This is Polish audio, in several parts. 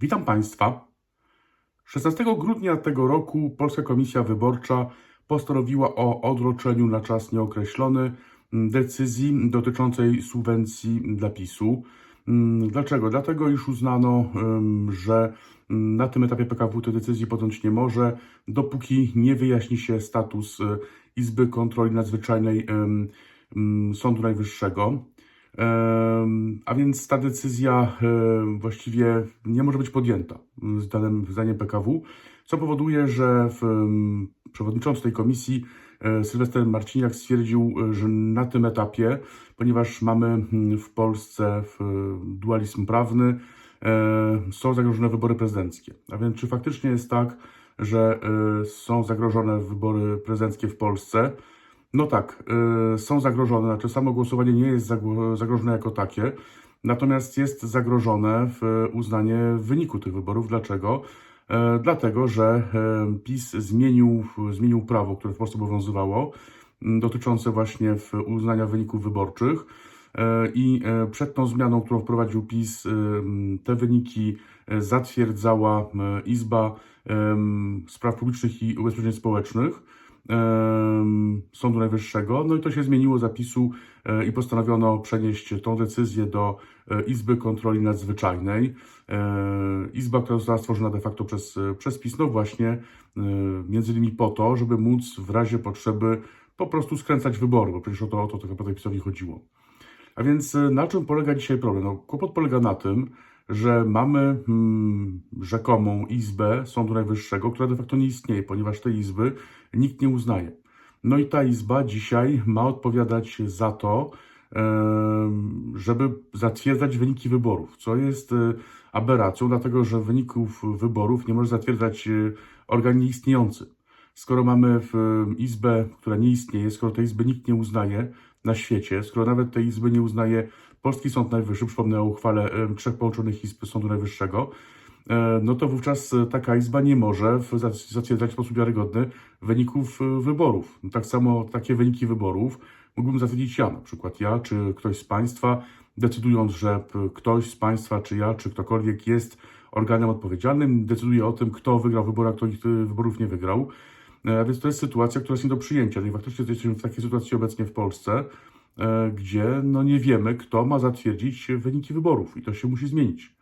Witam Państwa. 16 grudnia tego roku Polska Komisja Wyborcza postanowiła o odroczeniu na czas nieokreślony mm, decyzji dotyczącej subwencji dla PiSu. Mm, Dlaczego? Dlatego, iż uznano, że mm, na tym etapie PKW tej decyzji podjąć nie może, dopóki nie wyjaśni się status y, Izby Kontroli Nadzwyczajnej Sądu Najwyższego. A więc ta decyzja właściwie nie może być podjęta zdaniem, zdaniem PKW, co powoduje, że w, przewodniczący tej komisji e, Sylwester Marciniak stwierdził, e, że na tym etapie, ponieważ mamy w Polsce w, dualizm prawny, e, są zagrożone wybory prezydenckie. A więc czy faktycznie jest tak, że e, są zagrożone wybory prezydenckie w Polsce? No tak, y, są zagrożone, znaczy samo głosowanie nie jest zagrożone jako takie, natomiast jest zagrożone w uznanie wyniku tych wyborów. Dlaczego? E, Dlatego, że e, PiS zmienił, zmienił prawo, które w Polsce obowiązywało, dotyczące właśnie uznania wyników wyborczych. I przed tą zmianą, którą wprowadził PiS, te wyniki zatwierdzała Izba Spraw Publicznych i Ubezpieczeń Społecznych Sądu Najwyższego. No i to się zmieniło zapisu e, i postanowiono przenieść tą decyzję do e, Izby Kontroli Nadzwyczajnej. E, Izba, która została stworzona de facto przez, przez PiS, no właśnie między innymi po to, żeby móc w razie potrzeby po prostu skręcać wybory, bo przecież o to, o to tak naprawdę PiSowi chodziło. A więc na czym polega dzisiaj problem? No, kłopot polega na tym, że mamy hmm, rzekomą izbę Sądu Najwyższego, która de facto nie istnieje, ponieważ tej izby nikt nie uznaje. No i ta izba dzisiaj ma odpowiadać za to, żeby zatwierdzać wyniki wyborów, co jest e, aberracją, dlatego że wyników wyborów nie może zatwierdzać e, organ nieistniejący. Skoro mamy izbę, która nie istnieje, skoro tej izby nikt nie uznaje na świecie, skoro nawet tej izby nie uznaje Polski Sąd Najwyższy, przypomnę o uchwale em, trzech połączonych izb Sądu Najwyższego, e, no to wówczas e, taka izba nie może w- za- zatwierdzać w sposób wiarygodny wyników e, wyborów. Tak samo takie wyniki wyborów mógłbym zatwierdzić ja, na przykład ja, czy ktoś z Państwa, decydując, że ktoś z Państwa, czy ja, czy ktokolwiek jest organem odpowiedzialnym, decyduje o tym, kto wygrał wybory, a kto ich e, wyborów nie wygrał. E, Więc to jest sytuacja, która jest nie do przyjęcia. No i faktycznie jesteśmy w takiej sytuacji obecnie w Polsce, e, gdzie no nie wiemy, kto ma zatwierdzić wyniki wyborów i to się musi zmienić.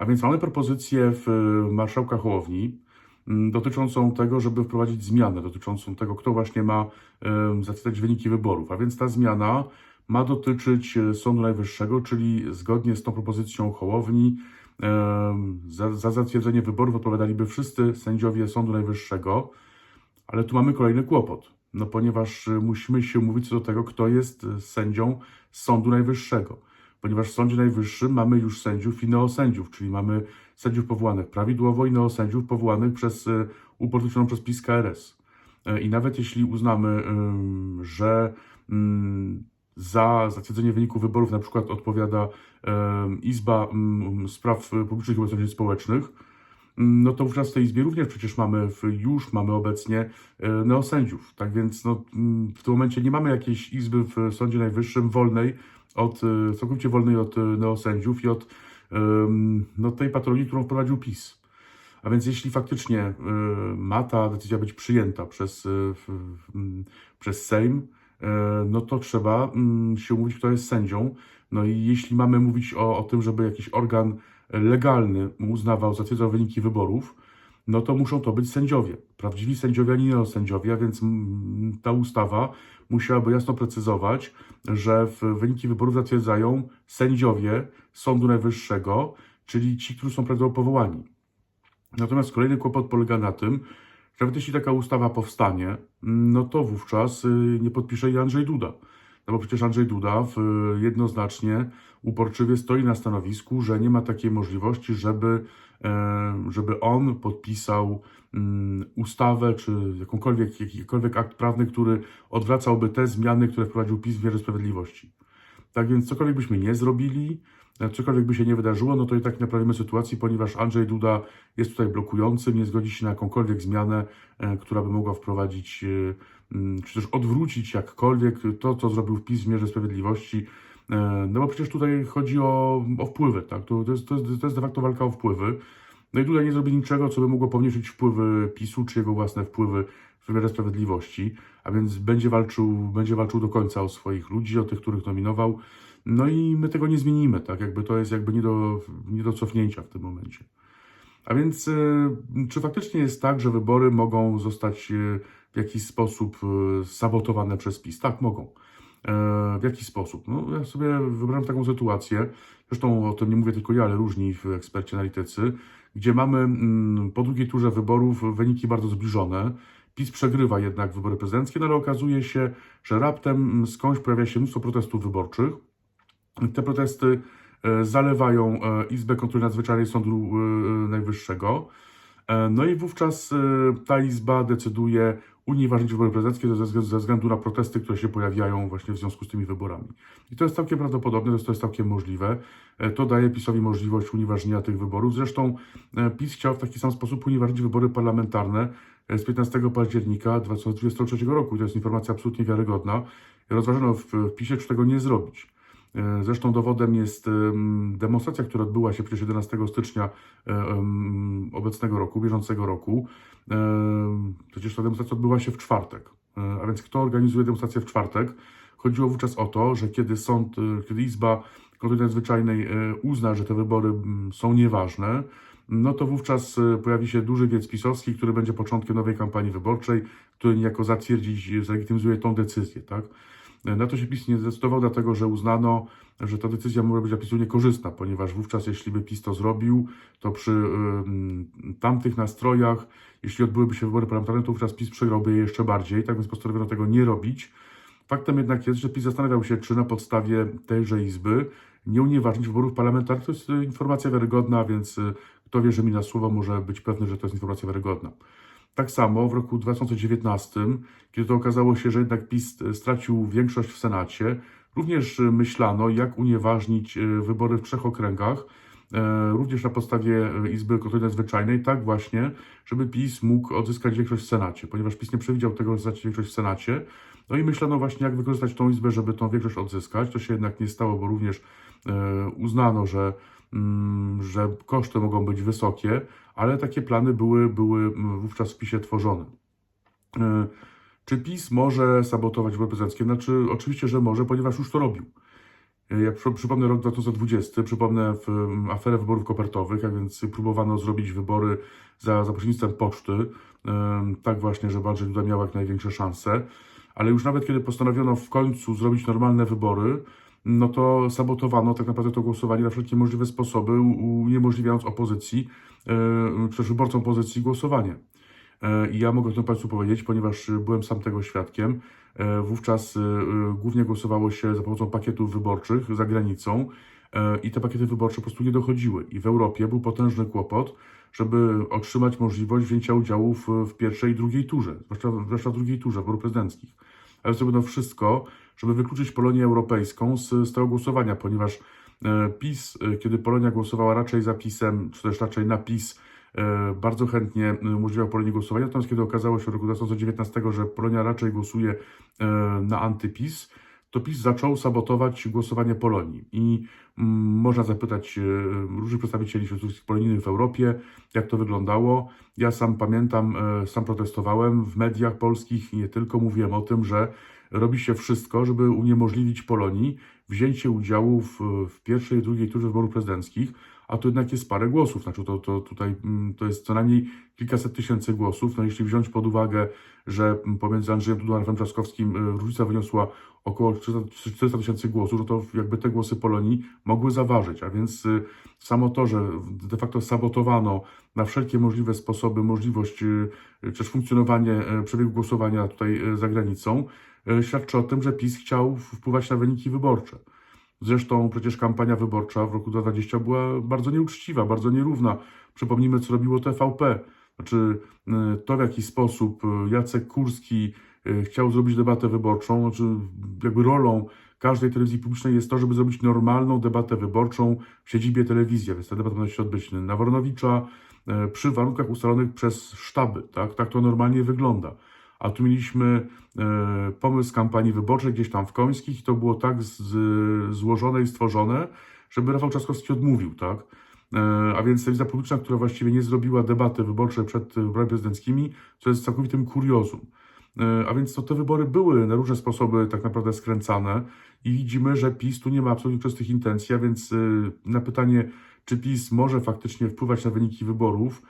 A więc mamy propozycję w e, marszałka Hołowni dotyczącą tego, żeby wprowadzić zmianę dotyczącą tego, kto właśnie ma em, zatwierdzać wyniki wyborów. A więc ta zmiana ma dotyczyć e, Sądu Najwyższego, czyli zgodnie z tą propozycją Hołowni za, za zatwierdzenie wyborów odpowiadaliby wszyscy sędziowie Sądu Najwyższego, ale tu mamy kolejny kłopot, no ponieważ y, musimy się umówić co do tego, kto jest y, sędzią Sądu Najwyższego. Ponieważ w Sądzie Najwyższym mamy już sędziów i neosędziów, czyli mamy sędziów powołanych prawidłowo i neosędziów powołanych przez y, upolitycznioną przez PiS KRS. E, I nawet jeśli uznamy, że za zatwierdzenie wyniku wyborów na przykład odpowiada Izba Spraw Publicznych i Ubezpieczeń Społecznych, no to wówczas w tej izbie również przecież mamy, już mamy obecnie e, neosędziów. Tak więc no, mm, w tym momencie nie mamy jakiejś izby w Sądzie Najwyższym wolnej od, e, całkowicie wolnej od e, neosędziów i od no, tej patologii, którą wprowadził PiS. A więc jeśli faktycznie ma ta decyzja być przyjęta przez, przez Sejm, no to trzeba mm, się umówić, kto jest sędzią. No i jeśli mamy mówić o, o tym, żeby jakiś organ legalny uznawał, zatwierdzał wyniki wyborów, no to muszą to być sędziowie. Prawdziwi sędziowie, a nie neosędziowie, więc ta ustawa musiałaby jasno precyzować, że wyniki wyborów zatwierdzają sędziowie Sądu Najwyższego, czyli ci, którzy są prawidłowo powołani. Natomiast kolejny kłopot polega na tym, że nawet jeśli taka ustawa powstanie, no to wówczas y, nie podpisze jej Andrzej Duda. No bo przecież Andrzej Duda w, jednoznacznie, uporczywie stoi na stanowisku, że nie ma takiej możliwości, żeby, e, żeby on podpisał mm, ustawę czy jakąkolwiek, jakikolwiek akt prawny, który odwracałby te zmiany, które wprowadził PiS w mierze sprawiedliwości. Tak więc cokolwiek byśmy nie zrobili, e, cokolwiek by się nie wydarzyło, no to i tak naprawimy sytuacji, ponieważ Andrzej Duda jest tutaj blokujący, nie zgodzi się na jakąkolwiek zmianę, e, która by mogła wprowadzić, e, mm, czy też odwrócić jakkolwiek to, co zrobił PiS w mierze sprawiedliwości, No bo przecież tutaj chodzi o, o wpływy, tak? To, to, jest, to, jest, to jest de facto walka o wpływy. No i tutaj nie zrobi niczego, co by mogło pomniejszyć wpływy PiSu czy jego własne wpływy wymiarze sprawiedliwości, a więc będzie walczył, będzie walczył do końca o swoich ludzi, o tych, których nominował. No i my tego nie zmienimy, tak? Jakby to jest jakby nie do, nie do cofnięcia w tym momencie. A więc e, czy faktycznie jest tak, że wybory mogą zostać e, w jakiś sposób e, sabotowane przez PiS? Tak, mogą. W jaki sposób? No, ja sobie wybrałem taką sytuację, zresztą o tym nie mówię tylko ja, ale różni eksperci analitycy, gdzie mamy mm, po drugiej turze wyborów wyniki bardzo zbliżone. PiS przegrywa jednak wybory prezydenckie, no ale okazuje się, że raptem mm, skądś pojawia się mnóstwo protestów wyborczych. Te protesty e, zalewają e, Izbę Kontroli Nadzwyczajnej Sądu e, Najwyższego. No i wówczas ta izba decyduje unieważnić wybory prezydenckie ze względu, na protesty, które się pojawiają właśnie w związku z tymi wyborami. I to jest całkiem prawdopodobne, to jest, całkiem możliwe. E, To daje PiSowi możliwość unieważnienia tych wyborów. Zresztą e, PiS chciał w taki sam sposób unieważnić wybory parlamentarne e, z 15 października 2023 roku. To jest informacja absolutnie wiarygodna. Rozważano w PiSie, czy tego nie zrobić. E, Zresztą dowodem jest em, demonstracja, która odbyła się przecież 11 stycznia e, obecnego roku, bieżącego roku. Em, Przecież ta demonstracja odbyła się w czwartek. E, A więc kto organizuje demonstrację w czwartek? Chodziło wówczas o to, że kiedy sąd, e, kiedy Izba Kontroli Nadzwyczajnej e, uzna, że te wybory są nieważne, no to wówczas e, pojawi się duży wiec pisowski, który będzie początkiem nowej kampanii wyborczej, który niejako zatwierdzić, zalegitymizuje tą decyzję, tak? Na to się PiS nie zdecydował, dlatego że uznano, że ta decyzja może być dla PiSu niekorzystna, ponieważ wówczas, jeśli by PiS to zrobił, to przy ym, tamtych nastrojach, jeśli odbyłyby się wybory parlamentarne, to wówczas PiS przegrałby je jeszcze bardziej, tak więc postanowiono tego nie robić. Faktem jednak jest, że PiS zastanawiał się, czy na podstawie tejże izby nie unieważnić wyborów parlamentarnych. To jest y, informacja wiarygodna, więc y, kto wierzy mi na słowo, może być pewny, że to jest informacja wiarygodna. Tak samo w roku 2019, kiedy to okazało się, że jednak PiS e, stracił większość w Senacie, również e, myślano, jak unieważnić e, wybory w trzech okręgach, również na podstawie Izby Kontroli Nadzwyczajnej, tak właśnie, żeby PiS mógł odzyskać większość w Senacie, ponieważ PiS nie przewidział tego, że straci większość w Senacie. No i myślano właśnie, jak wykorzystać tą Izbę, żeby tą większość odzyskać. To się jednak nie stało, bo również uznano, że, że koszty mogą być wysokie, ale takie plany były, były mm, wówczas w PiSie tworzone. E, Czy PiS może sabotować prezydenckie? Znaczy, oczywiście, że może, ponieważ już to robił. E, Ja przy- przypomnę rok 2020, przypomnę w, aferę wyborów kopertowych, a więc próbowano zrobić wybory za, za pośrednictwem poczty, em, tak właśnie, żeby Andrzej Duda miał jak największe szanse, ale już nawet kiedy postanowiono w końcu zrobić normalne wybory, no to sabotowano tak naprawdę to głosowanie na wszelkie możliwe sposoby, uniemożliwiając opozycji, e, czy też wyborcom opozycji głosowanie. E, I ja mogę to Państwu powiedzieć, ponieważ e, byłem sam tego świadkiem. E, Wówczas e, e, głównie głosowało się za pomocą pakietów wyborczych za granicą e, i te pakiety wyborcze po prostu nie dochodziły. I w Europie był potężny kłopot, żeby otrzymać możliwość wzięcia udziału w, w pierwszej i drugiej turze, zwłaszcza, zwłaszcza w drugiej turze wyborów prezydenckich. Ale zrobiono wszystko, żeby wykluczyć Polonię Europejską z, z tego głosowania, ponieważ e, PiS, e, kiedy Polonia głosowała raczej za PiSem, czy też raczej na PiS, e, bardzo chętnie umożliwiał Polonii głosowanie. Natomiast kiedy okazało się w roku 2019, że Polonia raczej głosuje na antyPiS, to PiS zaczął sabotować głosowanie Polonii. I mm, można zapytać e, różnych przedstawicieli środowisk polonijnych w Europie, jak to wyglądało. Ja sam pamiętam, e, sam protestowałem w mediach polskich i nie tylko mówiłem o tym, że robi się wszystko, żeby uniemożliwić Polonii wzięcie udziału w, w pierwszej i drugiej turze wyborów prezydenckich, a to jednak jest parę głosów. Znaczy to, to tutaj mm, to jest co najmniej kilkaset tysięcy głosów. No jeśli wziąć pod uwagę, że mm, pomiędzy Andrzejem Dudą a Rafałem Trzaskowskim y, różnica wyniosła około 400 400 tysięcy głosów, no to jakby te głosy Polonii mogły zaważyć, a więc y, samo to, że de facto sabotowano na wszelkie możliwe sposoby możliwość y, czy też funkcjonowanie y, przebiegu głosowania tutaj y, za granicą, y, świadczy o tym, że PiS chciał wpływać na wyniki wyborcze. Zresztą przecież kampania wyborcza w roku 2020 była bardzo nieuczciwa, bardzo nierówna. Przypomnijmy, co robiło TVP. Znaczy, y, to w jaki sposób y, Jacek Kurski y, chciał zrobić debatę wyborczą, znaczy jakby rolą każdej telewizji publicznej jest to, żeby zrobić normalną debatę wyborczą w siedzibie telewizji, więc ta debata powinna się odbyć na Woronowicza y, przy warunkach ustalonych przez sztaby, tak? Tak to normalnie wygląda. A tu mieliśmy e, pomysł kampanii wyborczej gdzieś tam w Końskich i to było tak z, złożone i stworzone, żeby Rafał Trzaskowski odmówił, tak? E, A więc telewizja publiczna, która właściwie nie zrobiła debaty wyborczej przed wyborami prezydenckimi, to jest całkowitym kuriozum. E, A więc to te wybory były na różne sposoby tak naprawdę skręcane i widzimy, że PiS tu nie ma absolutnie czystych intencji, a więc na pytanie, czy PiS może faktycznie wpływać na wyniki wyborów,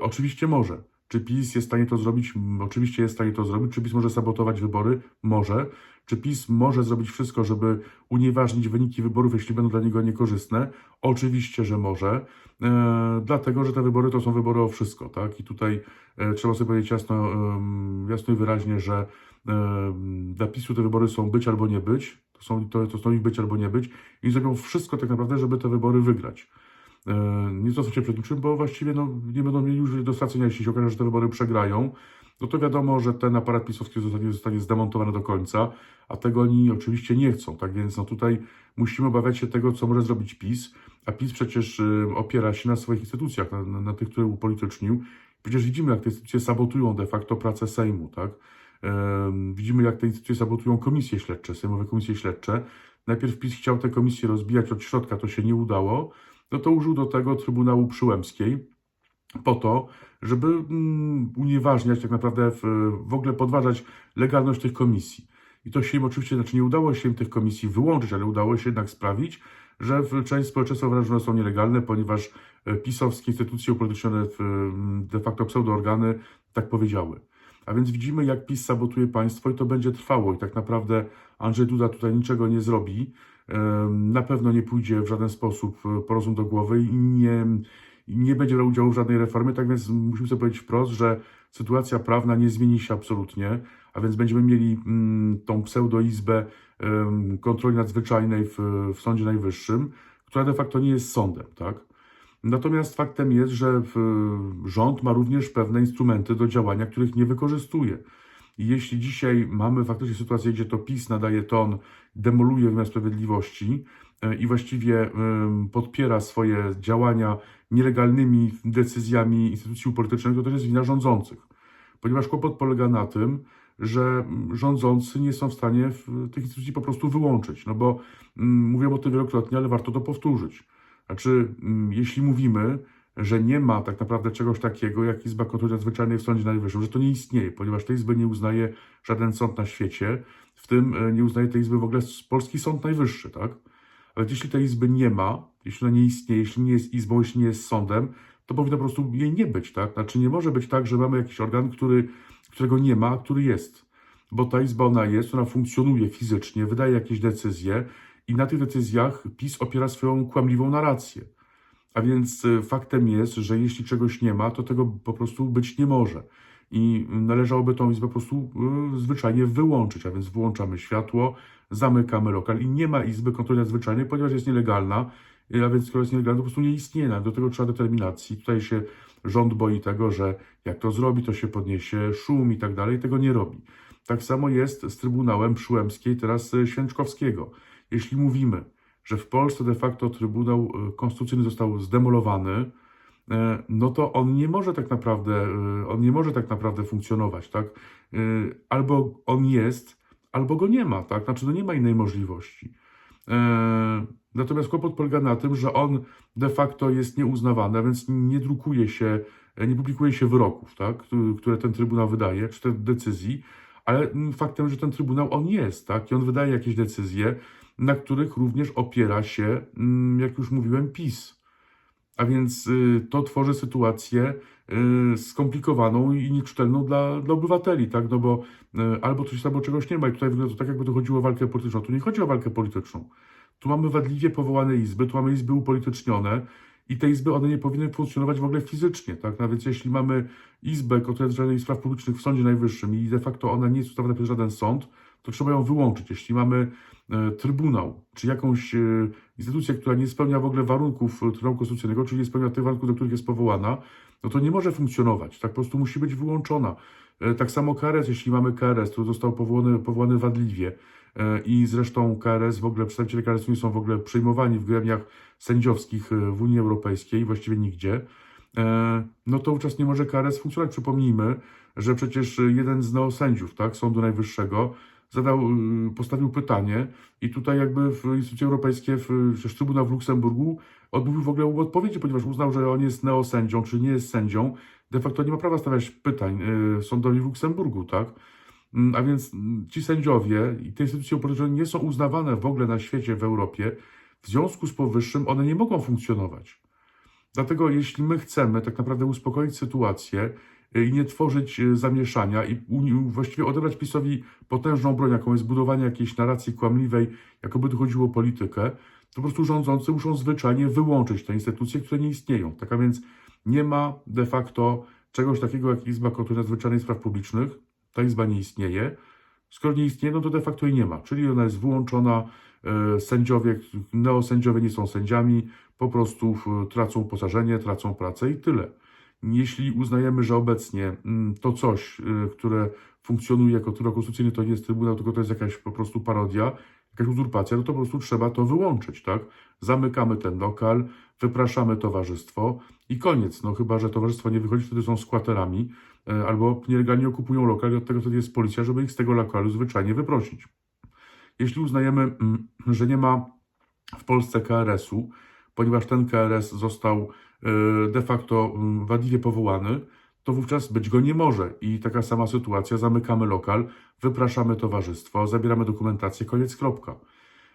oczywiście może. Czy PiS jest w stanie to zrobić? Oczywiście jest w stanie to zrobić. Czy PiS może sabotować wybory? Może. Czy PiS może zrobić wszystko, żeby unieważnić wyniki wyborów, jeśli będą dla niego niekorzystne? Oczywiście, że może. E, dlatego, że te wybory to są wybory o wszystko, tak? I tutaj e, trzeba sobie powiedzieć jasno, em, jasno i wyraźnie, że em, dla PiSu te wybory są być albo nie być. To są, to, to są ich być albo nie być. I zrobią wszystko tak naprawdę, żeby te wybory wygrać. E, nie to się przed niczym, bo właściwie no, nie będą mieli już do stracenia, jeśli się okaże, że te wybory przegrają. No to wiadomo, że ten aparat pisowski zostanie, zostanie zdemontowany do końca, a tego oni oczywiście nie chcą. Tak więc no tutaj musimy obawiać się tego, co może zrobić PiS, a PiS przecież y, opiera się na swoich instytucjach, na, na, na tych, które upolitycznił. Przecież widzimy, jak te instytucje sabotują de facto pracę Sejmu, tak? Widzimy, jak te instytucje sabotują komisje śledcze, sejmowe komisje śledcze. Najpierw PiS chciał te komisje rozbijać od środka, to się nie udało. No to użył do tego Trybunału Przyłębskiej po to, żeby mm, unieważniać, tak naprawdę w, w ogóle podważać legalność tych komisji. I to się im oczywiście, znaczy nie udało się im tych komisji wyłączyć, ale udało się jednak sprawić, że część społeczeństwa uważa, że one są nielegalne, ponieważ e, pisowskie instytucje upolitycznione, mm, de facto pseudoorgany, tak powiedziały. A więc widzimy, jak PiS sabotuje państwo i to będzie trwało. I tak naprawdę Andrzej Duda tutaj niczego nie zrobi. Na pewno nie pójdzie w żaden sposób e, po rozum do głowy i nie, nie będzie brał udziału w żadnej reformie. Tak więc musimy sobie powiedzieć wprost, że sytuacja prawna nie zmieni się absolutnie. A więc będziemy mieli mm, tą pseudoizbę kontroli nadzwyczajnej w, w Sądzie Najwyższym, która de facto nie jest sądem, tak? Natomiast faktem jest, że rząd ma również pewne instrumenty do działania, których nie wykorzystuje. Jeśli dzisiaj mamy faktycznie sytuację, gdzie to PiS nadaje ton, demoluje wymiar sprawiedliwości e, i właściwie em, podpiera swoje działania nielegalnymi decyzjami instytucji politycznych, to też jest wina rządzących. Ponieważ kłopot polega na tym, że mm, rządzący nie są w stanie tych instytucji po prostu wyłączyć. No bo mm, mówiłem o tym wielokrotnie, ale warto to powtórzyć. Znaczy, mm, jeśli mówimy, że nie ma tak naprawdę czegoś takiego jak Izba Kontroli Nadzwyczajnej w Sądzie Najwyższym, że to nie istnieje, ponieważ tej Izby nie uznaje żaden sąd na świecie, w tym e, nie uznaje tej Izby w ogóle Polski Sąd Najwyższy, tak? Ale jeśli tej Izby nie ma, jeśli ona nie istnieje, jeśli nie jest Izbą, jeśli nie jest sądem, to powinno po prostu jej nie być, tak? Znaczy nie może być tak, że mamy jakiś organ, który, którego nie ma, a który jest. Bo ta Izba, ona jest, ona funkcjonuje fizycznie, wydaje jakieś decyzje i na tych decyzjach PiS opiera swoją kłamliwą narrację. A więc y, faktem jest, że jeśli czegoś nie ma, to tego po prostu być nie może. I należałoby tą izbę po prostu y, zwyczajnie wyłączyć, a więc wyłączamy światło, zamykamy lokal i nie ma izby kontroli nadzwyczajnej, ponieważ jest nielegalna, y, a więc skoro jest nielegalna, to po prostu nie istnieje. No, Do tego trzeba determinacji. Tutaj się rząd boi tego, że jak to zrobi, to się podniesie szum i tak dalej, tego nie robi. Tak samo jest z Trybunałem Przyłębskiej, teraz Święczkowskiego. Jeśli mówimy, że w Polsce de facto Trybunał y, Konstytucyjny został zdemolowany, e, no to on nie może tak naprawdę, y, on nie może tak naprawdę funkcjonować, tak? Albo on jest, albo go nie ma, tak? Znaczy, no nie ma innej możliwości. E, Natomiast kłopot polega na tym, że on de facto jest nieuznawany, a więc nie drukuje się, e, nie publikuje się wyroków, tak? Któ- które ten Trybunał wydaje, czy te decyzji, ale faktem, że ten Trybunał on jest, tak? I on wydaje jakieś decyzje, na których również opiera się, mm, jak już mówiłem, PiS. A więc y, to tworzy sytuację y, skomplikowaną i nieczytelną dla, dla obywateli, tak? No bo y, albo coś, albo czegoś nie ma. I tutaj wygląda to tak, jakby to chodziło o walkę polityczną. Tu nie chodzi o walkę polityczną. Tu mamy wadliwie powołane izby, tu mamy izby upolitycznione i te izby, one nie powinny funkcjonować w ogóle fizycznie, tak? No więc jeśli mamy izbę kontroli spraw publicznych w Sądzie Najwyższym i de facto ona nie jest ustawiona przez żaden sąd, to trzeba ją wyłączyć. Jeśli mamy Trybunał, czy jakąś e, instytucję, która nie spełnia w ogóle warunków e, Trybunału Konstytucyjnego, czyli nie spełnia tych warunków, do których jest powołana, no to nie może funkcjonować. Tak po prostu musi być wyłączona. E, Tak samo KRS, jeśli mamy KRS, który został powołany, powołany wadliwie e, i zresztą KRS, w ogóle przedstawiciele KRS nie są w ogóle przyjmowani w gremiach sędziowskich e, w Unii Europejskiej, właściwie nigdzie, e, no to wówczas nie może KRS funkcjonować. Przypomnijmy, że przecież jeden z neosędziów, tak, Sądu Najwyższego, zadał, y, postawił pytanie i tutaj jakby w instytucje europejskie, w, przecież Trybunał w Luksemburgu odmówił w ogóle odpowiedzi, ponieważ uznał, że on jest neosędzią, czy nie jest sędzią. De facto nie ma prawa stawiać pytań y, sądowi w Luksemburgu, tak? Mm, A więc mm, ci sędziowie i te instytucje upoważnione nie są uznawane w ogóle na świecie, w Europie. W związku z powyższym one nie mogą funkcjonować. Dlatego jeśli my chcemy tak naprawdę uspokoić sytuację i nie tworzyć y, zamieszania i właściwie odebrać PiSowi potężną broń, jaką jest budowanie jakiejś narracji kłamliwej, jakoby tu chodziło o politykę, to po prostu rządzący muszą zwyczajnie wyłączyć te instytucje, które nie istnieją. Tak a więc nie ma de facto czegoś takiego jak Izba Kontroli Nadzwyczajnej Spraw Publicznych. Ta izba nie istnieje. Skoro nie istnieje, no to de facto jej nie ma. Czyli ona jest wyłączona. e, Sędziowie, neosędziowie nie są sędziami, po prostu tracą uposażenie, tracą pracę i tyle. Jeśli uznajemy, że obecnie mm, to coś, y, które funkcjonuje jako Trybunał Konstytucyjny, to nie jest Trybunał, tylko to jest jakaś po prostu parodia, jakaś uzurpacja, no to po prostu trzeba to wyłączyć, tak? Zamykamy ten lokal, wypraszamy towarzystwo i koniec. No chyba, że towarzystwo nie wychodzi, wtedy są skwaterami e, albo nielegalnie okupują lokal i od tego wtedy jest policja, żeby ich z tego lokalu zwyczajnie wyprosić. Jeśli uznajemy, mm, że nie ma w Polsce KRS-u, ponieważ ten KRS został de facto mm, wadliwie powołany, to wówczas być go nie może. I taka sama sytuacja, zamykamy lokal, wypraszamy towarzystwo, zabieramy dokumentację, koniec, kropka.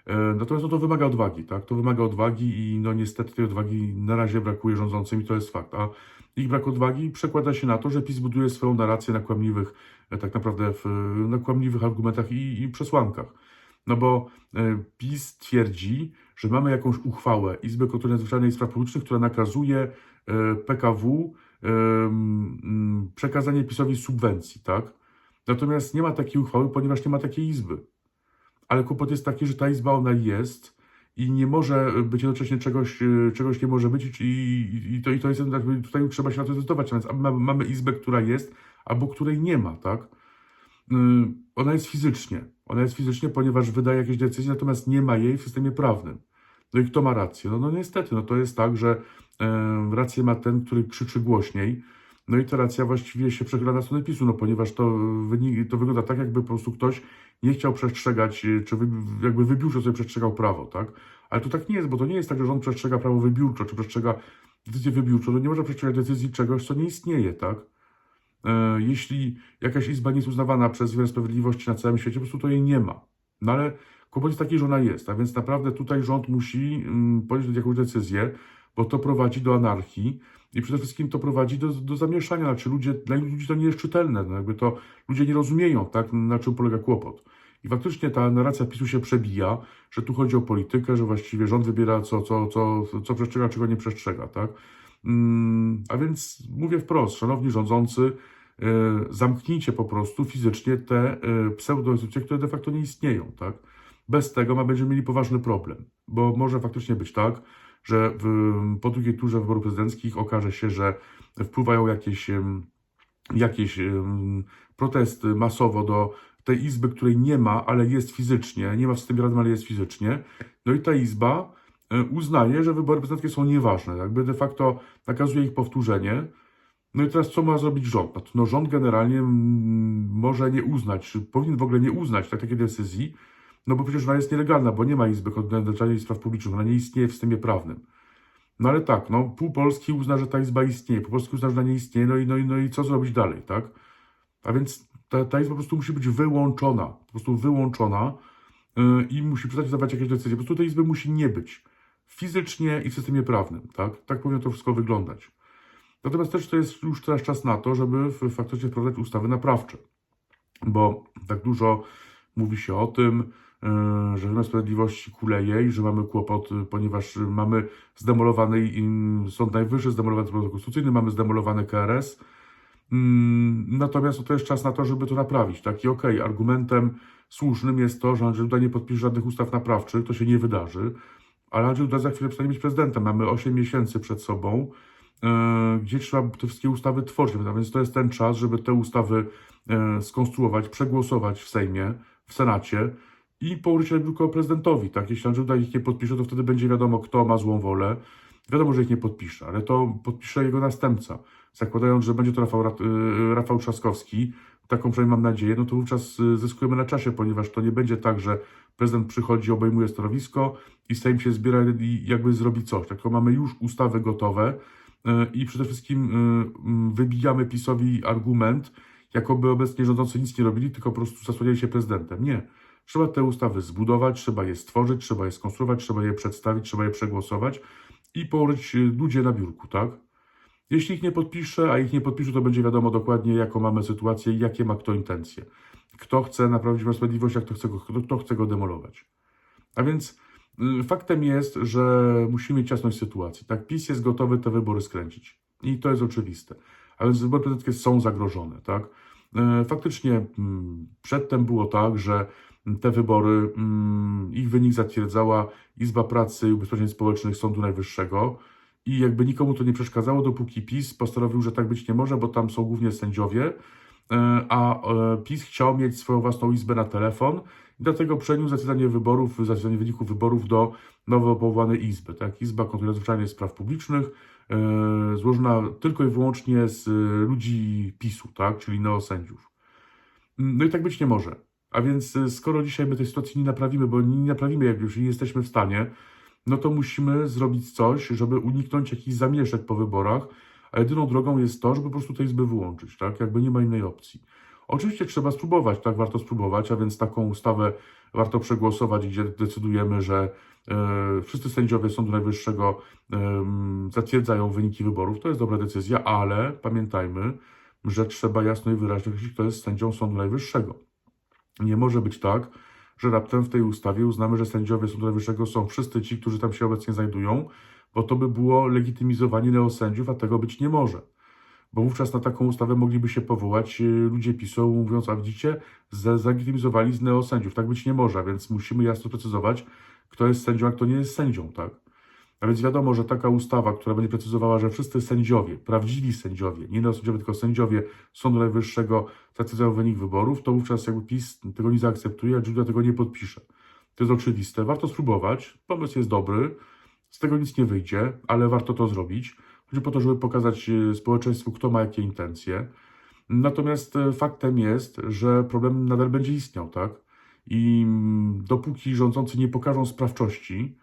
E, Natomiast no, to wymaga odwagi, tak? To wymaga odwagi i no niestety tej odwagi na razie brakuje rządzącym i to jest fakt. A ich brak odwagi przekłada się na to, że PiS buduje swoją narrację na kłamliwych, e, tak naprawdę w, na kłamliwych argumentach i, i przesłankach. No bo e, PiS twierdzi, że mamy jakąś uchwałę Izby Kontroli Nadzwyczajnej i Spraw Publicznych, która nakazuje e, PKW mm, przekazanie PiSowi subwencji, tak? Natomiast nie ma takiej uchwały, ponieważ nie ma takiej izby. Ale kłopot jest taki, że ta izba ona jest i nie może być jednocześnie czegoś, e, czegoś nie może być i, i, i, to, i to jest tutaj trzeba się na to zdecydować. Więc mamy, izbę, która jest, albo której nie ma, tak? Ona jest fizycznie. Ona jest fizycznie, ponieważ wydaje jakieś decyzje, natomiast nie ma jej w systemie prawnym. No i kto ma rację? No, no niestety, no to jest tak, że e, rację ma ten, który krzyczy głośniej. No i ta racja właściwie się przechyla na stronę PiSu, no ponieważ to, to wygląda tak, jakby po prostu ktoś nie chciał przestrzegać, e, czy wy, jakby wybiórczo sobie przestrzegał prawo, tak? Ale to tak nie jest, bo to nie jest tak, że rząd przestrzega prawo wybiórczo, czy przestrzega decyzję wybiórczą. No nie może przestrzegać decyzji czegoś, co nie istnieje, tak? E, jeśli jakaś izba nie jest uznawana przez wymiar sprawiedliwości na całym świecie, po prostu to jej nie ma. No ale kłopot taki, że ona jest, a więc naprawdę tutaj rząd musi mm, podjąć jakąś decyzję, bo to prowadzi do anarchii i przede wszystkim to prowadzi do, do zamieszania. Znaczy ludzie, dla ludzi to nie jest czytelne, no jakby to ludzie nie rozumieją, tak, na czym polega kłopot. I faktycznie ta narracja PiSu się przebija, że tu chodzi o politykę, że właściwie rząd wybiera, co, co, co, co przestrzega, czego nie przestrzega, tak? Mm, a więc mówię wprost, szanowni rządzący, e, zamknijcie po prostu fizycznie te e, pseudoinstytucje, które de facto nie istnieją, tak? Bez tego ma, będziemy mieli poważny problem, bo może faktycznie być tak, że w, po drugiej turze wyborów prezydenckich okaże się, że wpływają jakieś, jakieś protesty masowo do tej izby, której nie ma, ale jest fizycznie, nie ma w systemie radnym, ale jest fizycznie. No i ta izba e, uznaje, że wybory prezydenckie są nieważne, jakby de facto nakazuje ich powtórzenie. No i teraz co ma zrobić rząd? No, no rząd generalnie mm, może nie uznać, powinien w ogóle nie uznać tak, takiej decyzji, no bo przecież ona jest nielegalna, bo nie ma Izby Nadzwyczajnej Spraw Publicznych, ona nie istnieje w systemie prawnym. No ale tak, no pół Polski uzna, że ta Izba istnieje, pół Polski uzna, że ona nie istnieje, no i, no i, no i co zrobić dalej, tak? A więc ta, ta Izba po prostu musi być wyłączona, po prostu wyłączona yy, i musi przestać wydawać jakieś decyzje. Po prostu tej Izby musi nie być fizycznie i w systemie prawnym, tak? Tak powinno to wszystko wyglądać. Natomiast też to jest już teraz czas na to, żeby faktycznie wprowadzać ustawy naprawcze, bo tak dużo mówi się o tym, że wymiar sprawiedliwości kuleje i że mamy kłopot, yy, ponieważ mamy zdemolowany im Sąd Najwyższy, zdemolowany Trybunał Konstytucyjny, mamy zdemolowany KRS. Mm, Natomiast to jest czas na to, żeby to naprawić. Tak i okej, argumentem słusznym jest to, że Andrzej Duda nie podpisze żadnych ustaw naprawczych, to się nie wydarzy, ale Andrzej Duda za chwilę przestanie być prezydentem. Mamy 8 miesięcy przed sobą, e, gdzie trzeba te wszystkie ustawy tworzyć. A więc to jest ten czas, żeby te ustawy e, skonstruować, przegłosować w Sejmie, w Senacie i na biurko prezydentowi. Tak? Jeśli Andrzej ich nie podpisze, to wtedy będzie wiadomo, kto ma złą wolę. Wiadomo, że ich nie podpisze, ale to podpisze jego następca. Zakładając, że będzie to Rafał, y, Rafał Trzaskowski, taką przynajmniej mam nadzieję, no to wówczas y, zyskujemy na czasie, ponieważ to nie będzie tak, że prezydent przychodzi, obejmuje stanowisko i Sejm się zbiera i jakby zrobi coś. Tylko mamy już ustawy gotowe y, i przede wszystkim mm, wybijamy PiSowi argument, jakoby obecnie rządzący nic nie robili, tylko po prostu zasłaniali się prezydentem. Nie. Trzeba te ustawy zbudować, trzeba je stworzyć, trzeba je skonstruować, trzeba je przedstawić, trzeba je przegłosować i położyć y, ludzie na biurku, tak? Jeśli ich nie podpisze, a ich nie podpisze, to będzie wiadomo dokładnie, jaką mamy sytuację i jakie ma kto intencje. Kto chce naprawić sprawiedliwość, a kto chce go, kto, kto chce go demolować. A więc y, faktem jest, że musimy mieć jasność sytuacji. Tak, PiS jest gotowy te wybory skręcić. I to jest oczywiste. A więc wybory prezydenckie są zagrożone, tak? Y, Faktycznie mm, przedtem było tak, że te wybory, mm, ich wynik zatwierdzała Izba Pracy i Ubezpieczeń Społecznych Sądu Najwyższego i jakby nikomu to nie przeszkadzało, dopóki PiS postanowił, że tak być nie może, bo tam są głównie sędziowie, e, a e, PiS chciał mieć swoją własną izbę na telefon i dlatego przeniósł zatwierdzanie wyborów, zatwierdzanie wyników wyborów do nowo powołanej izby. Tak? Izba kontroli nadzwyczajnej spraw publicznych, e, złożona tylko i wyłącznie z ludzi PiSu, tak? czyli neosędziów. No i tak być nie może. A więc e, skoro dzisiaj my tej sytuacji nie naprawimy, bo nie naprawimy, jak już nie jesteśmy w stanie, no to musimy zrobić coś, żeby uniknąć jakichś zamieszek po wyborach, a jedyną drogą jest to, żeby po prostu te izby wyłączyć, tak? Jakby nie ma innej opcji. Oczywiście trzeba spróbować, tak? Warto spróbować, a więc taką ustawę warto przegłosować, gdzie decydujemy, że e, wszyscy sędziowie Sądu Najwyższego em, zatwierdzają wyniki wyborów. To jest dobra decyzja, ale pamiętajmy, że trzeba jasno i wyraźnie określić, kto jest sędzią Sądu Najwyższego. Nie może być tak, że raptem w tej ustawie uznamy, że sędziowie Sądu Najwyższego są wszyscy ci, którzy tam się obecnie znajdują, bo to by było legitymizowanie neosędziów, a tego być nie może. Bo wówczas na taką ustawę mogliby się powołać y, ludzie PiSu, mówiąc, a widzicie, za- zalegitymizowali z neosędziów. Tak być nie może, więc musimy jasno precyzować, kto jest sędzią, a kto nie jest sędzią, tak? A więc wiadomo, że taka ustawa, która będzie precyzowała, że wszyscy sędziowie, prawdziwi sędziowie, nie neosędziowie, tylko sędziowie Sądu Najwyższego zatwierdzają wynik wyborów, to wówczas jakby PiS tego nie zaakceptuje, a Julia tego nie podpisze. To jest oczywiste. Warto spróbować. Pomysł jest dobry. Z tego nic nie wyjdzie, ale warto to zrobić. Chodzi po to, żeby pokazać e, społeczeństwu, kto ma jakie intencje. Natomiast e, faktem jest, że problem nadal będzie istniał, tak? I mm, dopóki rządzący nie pokażą sprawczości,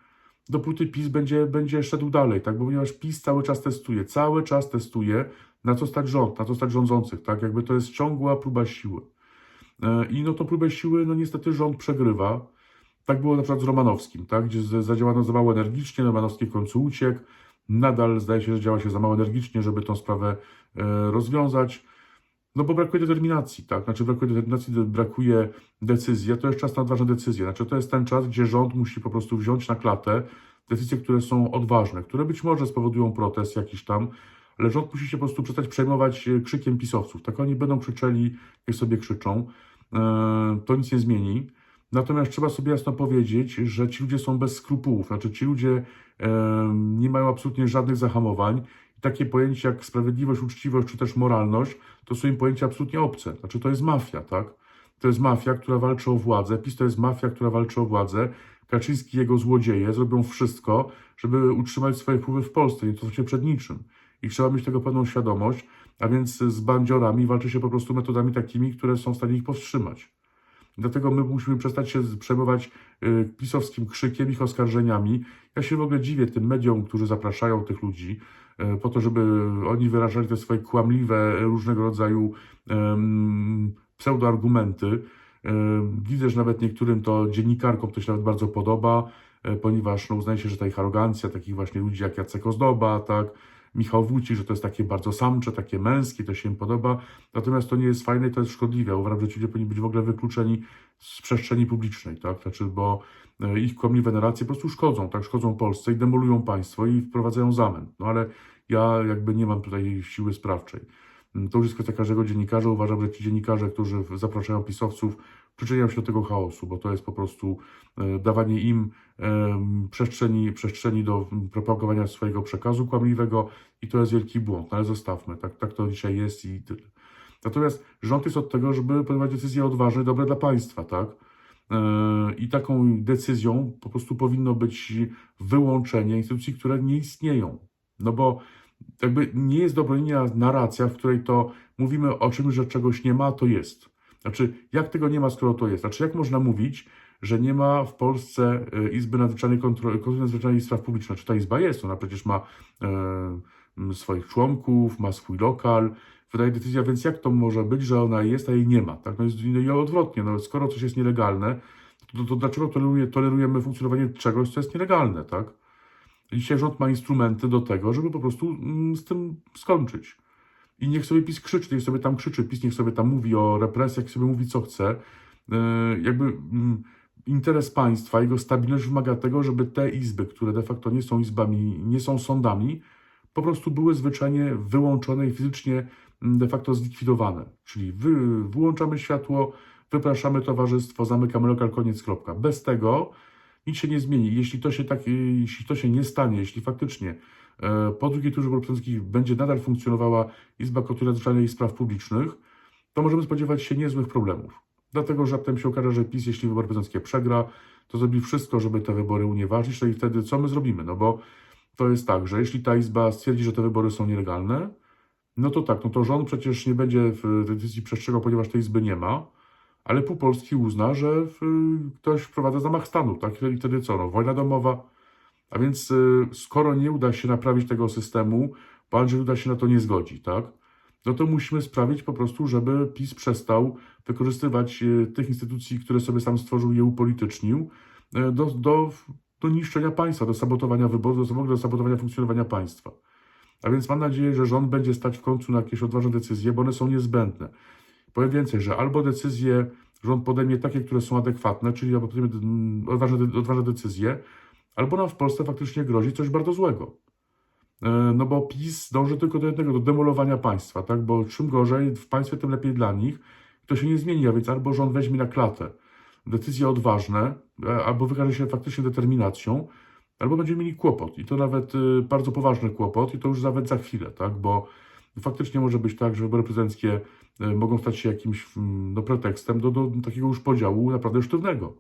dopóty PiS będzie, będzie szedł dalej, tak? Bo ponieważ PiS cały czas testuje, cały czas testuje, na co stać rząd, na co stać rządzących, tak? Jakby to jest ciągła próba siły. E, I no to próbę siły, no niestety rząd przegrywa. Tak było na przykład z Romanowskim, tak? Gdzie zadziałano za mało energicznie, Romanowski w końcu uciekł. Nadal zdaje się, że działa się za mało energicznie, żeby tą sprawę e, rozwiązać. No bo brakuje determinacji, tak? Znaczy brakuje determinacji, de- brakuje decyzji, a to jest czas na odważne decyzje. Znaczy to jest ten czas, gdzie rząd musi po prostu wziąć na klatę decyzje, które są odważne, które być może spowodują protest jakiś tam, ale rząd musi się po prostu przestać przejmować e, krzykiem pisowców. Tak oni będą krzyczeli, jak sobie krzyczą. E, To nic nie zmieni. Natomiast trzeba sobie jasno powiedzieć, że ci ludzie są bez skrupułów. Znaczy ci ludzie e, nie mają absolutnie żadnych zahamowań. Takie pojęcia jak sprawiedliwość, uczciwość czy też moralność to są im pojęcia absolutnie obce. Znaczy to jest mafia, tak? To jest mafia, która walczy o władzę. PiS to jest mafia, która walczy o władzę. Kaczyński i jego złodzieje zrobią wszystko, żeby utrzymać swoje wpływy w Polsce. Nie to się przed niczym. I trzeba mieć tego pełną świadomość, a więc z bandziorami walczy się po prostu metodami takimi, które są w stanie ich powstrzymać. Dlatego my musimy przestać się przejmować y, pisowskim krzykiem, ich oskarżeniami. Ja się w ogóle dziwię tym mediom, którzy zapraszają tych ludzi po to, żeby oni wyrażali te swoje kłamliwe y, różnego rodzaju um, pseudoargumenty. Ym, Widzę, że nawet niektórym to dziennikarkom to się nawet bardzo podoba, ponieważ no, uznaje się, że ta ich arogancja, takich właśnie ludzi jak Jacek Ozdoba, tak, Michał Wójcik, że to jest takie bardzo samcze, takie męskie, to się im podoba. Natomiast to nie jest fajne i to jest szkodliwe. Uważam, że ci ludzie powinni być w ogóle wykluczeni z przestrzeni publicznej, tak? Znaczy, bo e, ich kłamliwe narracje po prostu szkodzą, tak? Szkodzą Polsce i demolują państwo i wprowadzają zamęt. No ale ja jakby nie mam tutaj siły sprawczej. Mm, To już jest kwestia każdego dziennikarza. Uważam, że ci dziennikarze, którzy zapraszają pisowców, przyczyniają się do tego chaosu, bo to jest po prostu e, dawanie im przestrzeni, przestrzeni do propagowania swojego przekazu kłamliwego i to jest wielki błąd, no ale zostawmy, tak, tak to dzisiaj jest i tyle. Natomiast rząd jest od tego, żeby podejmować decyzje odważne dobre dla państwa, tak? E, I taką decyzją po prostu powinno być wyłączenie instytucji, które nie istnieją. No bo jakby nie jest dobrowolna narracja, w której to mówimy o czymś, że czegoś nie ma, to jest. Znaczy, jak tego nie ma, skoro to jest? Znaczy, jak można mówić, że nie ma w Polsce e, Izby Nadzwyczajnej Kontroli, Kontroli Nadzwyczajnej Spraw Publicznych? Znaczy, ta Izba jest, ona przecież ma e, swoich członków, ma swój lokal, wydaje decyzja, więc jak to może być, że ona jest, a jej nie ma? Tak? No jest i odwrotnie, no, skoro coś jest nielegalne, to, to dlaczego toleruje, tolerujemy funkcjonowanie czegoś, co jest nielegalne, tak? Dzisiaj rząd ma instrumenty do tego, żeby po prostu mm, z tym skończyć. I niech sobie PiS krzyczy, niech sobie tam krzyczy, PiS niech sobie tam mówi o represjach, sobie mówi co chce. Yy, jakby mm, interes państwa, jego stabilność wymaga tego, żeby te izby, które de facto nie są izbami, nie są sądami, po prostu były zwyczajnie wyłączone i fizycznie mm, de facto zlikwidowane. Czyli wy, wyłączamy światło, wypraszamy towarzystwo, zamykamy lokal, koniec, kropka. Bez tego nic się nie zmieni. Jeśli to się tak, jeśli to się nie stanie, jeśli faktycznie e, po drugiej turze prezydenckich będzie nadal funkcjonowała Izba Kontroli Nadzwyczajnej i Spraw Publicznych, to możemy spodziewać się niezłych problemów. Dlatego, że raptem się okaże, że PiS, jeśli wybory prezydenckie przegra, to zrobi wszystko, żeby te wybory unieważnić. No i wtedy co my zrobimy? No bo to jest tak, że jeśli ta Izba stwierdzi, że te wybory są nielegalne, no to tak, no to rząd przecież nie będzie w decyzji przestrzegał, ponieważ tej Izby nie ma, ale pół Polski uzna, że w, ktoś wprowadza zamach stanu, tak? I wtedy co? No, wojna domowa. A więc y, skoro nie uda się naprawić tego systemu, bo Andrzej Duda się na to nie zgodzi, tak? No to musimy sprawić po prostu, żeby PiS przestał wykorzystywać y, tych instytucji, które sobie sam stworzył je upolitycznił, y, do, do, do niszczenia państwa, do sabotowania wyborów, do, do sabotowania funkcjonowania państwa. A więc mam nadzieję, że rząd będzie stać w końcu na jakieś odważne decyzje, bo one są niezbędne. Powiem więcej, że albo decyzje rząd podejmie takie, które są adekwatne, czyli albo podejmie odważne, odważne decyzje, albo nam w Polsce faktycznie grozi coś bardzo złego. E, No bo PiS dąży tylko do jednego, do demolowania państwa, tak? Bo czym gorzej w państwie, tym lepiej dla nich. To się nie zmieni, a więc albo rząd weźmie na klatę decyzje odważne, e, albo wykaże się faktycznie determinacją, albo będziemy mieli kłopot. I to nawet y, bardzo poważny kłopot, i to już nawet za chwilę, tak? Bo faktycznie może być tak, że wybory prezydenckie y, mogą stać się jakimś mm, no, pretekstem do, do takiego już podziału naprawdę sztywnego.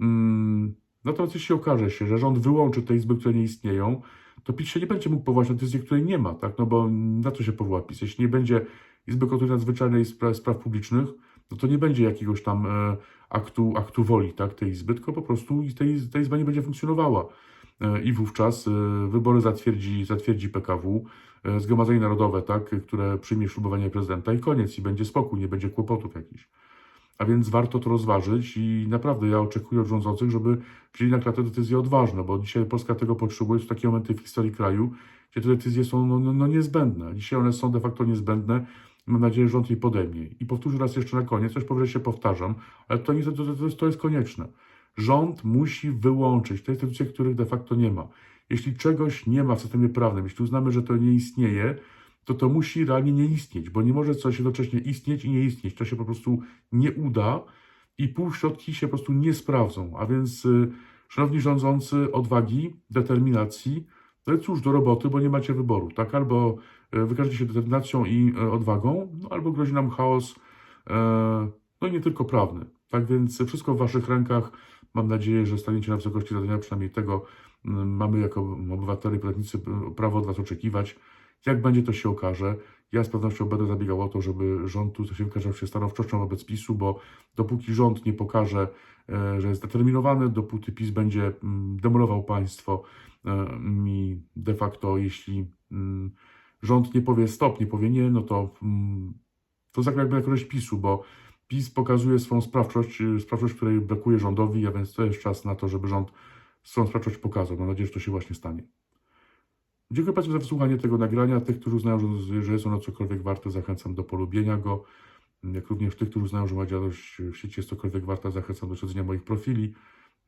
Mm, Natomiast jeśli okaże się, że rząd wyłączy te izby, które nie istnieją, to PiS się nie będzie mógł powołać na decyzję, której nie ma, tak? No bo na co się powoła PiS? Jeśli nie będzie Izby Kontroli Nadzwyczajnej Spraw, spraw Publicznych, no to nie będzie jakiegoś tam e, aktu, aktu woli, tak, tej izby, tylko po prostu tej, ta izba nie będzie funkcjonowała. E, I wówczas e, wybory zatwierdzi, zatwierdzi PKW, e, Zgromadzenie Narodowe, tak, które przyjmie ślubowanie prezydenta i koniec, i będzie spokój, nie będzie kłopotów jakichś. A więc warto to rozważyć i naprawdę ja oczekuję od rządzących, żeby wzięli na klatę decyzje odważne, bo dzisiaj Polska tego potrzebuje. Są takie momenty w historii kraju, gdzie te decyzje są no, no, no niezbędne. Dzisiaj one są de facto niezbędne. Mam nadzieję, że rząd je podejmie. I powtórzę raz jeszcze na koniec, coś powyżej się powtarzam, ale to, nie, to, to, to jest konieczne. Rząd musi wyłączyć te instytucje, których de facto nie ma. Jeśli czegoś nie ma w systemie prawnym, jeśli uznamy, że to nie istnieje, to to musi realnie nie istnieć, bo nie może coś jednocześnie istnieć i nie istnieć. To się po prostu nie uda i półśrodki się po prostu nie sprawdzą. A więc, y, szanowni rządzący, odwagi, determinacji, no i cóż, do roboty, bo nie macie wyboru, tak? Albo y, wykażecie się determinacją i y, odwagą, no, albo grozi nam chaos, e, no i nie tylko prawny. Tak więc wszystko w waszych rękach. Mam nadzieję, że staniecie na wysokości zadania, przynajmniej tego mamy jako obywatele i podatnicy prawo od was oczekiwać. Jak będzie, to się okaże. Ja z pewnością będę zabiegał o to, żeby rząd tu się wykazał się stanowczością wobec PiSu, bo dopóki rząd nie pokaże, e, że jest determinowany, dopóty PiS będzie mm, demolował państwo e, i de facto jeśli mm, rząd nie powie stop, nie powie nie, no to mm, to zagra jakby na korzyść PiSu, bo PiS pokazuje swoją sprawczość, y, sprawczość, której brakuje rządowi, a więc to jest czas na to, żeby rząd swoją sprawczość pokazał. Mam nadzieję, że to się właśnie stanie. Dziękuję Państwu za wysłuchanie tego nagrania. Tych, którzy uznają, że, jest ono cokolwiek warte, zachęcam do polubienia go. Jak również tych, którzy uznają, że moja działalność w sieci jest cokolwiek warta, zachęcam do śledzenia moich profili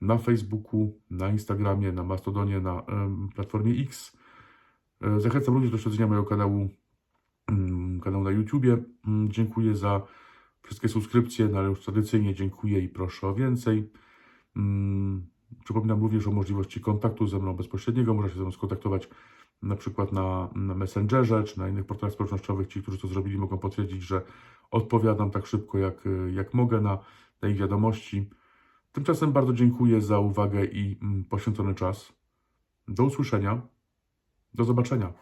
na Facebooku, na Instagramie, na Mastodonie, na platformie X. E, Zachęcam również do śledzenia mojego kanału, mm, kanału na YouTubie. Mm, Dziękuję za wszystkie subskrypcje, no ale już tradycyjnie dziękuję i proszę o więcej. Mm, Przypominam również o możliwości kontaktu ze mną bezpośredniego. Można się ze mną skontaktować na przykład na, na Messengerze czy na innych portalach społecznościowych. Ci, którzy to zrobili, mogą potwierdzić, że odpowiadam tak szybko, jak, jak mogę na, na ich wiadomości. Tymczasem bardzo dziękuję za uwagę i mm, poświęcony czas. Do usłyszenia. Do zobaczenia.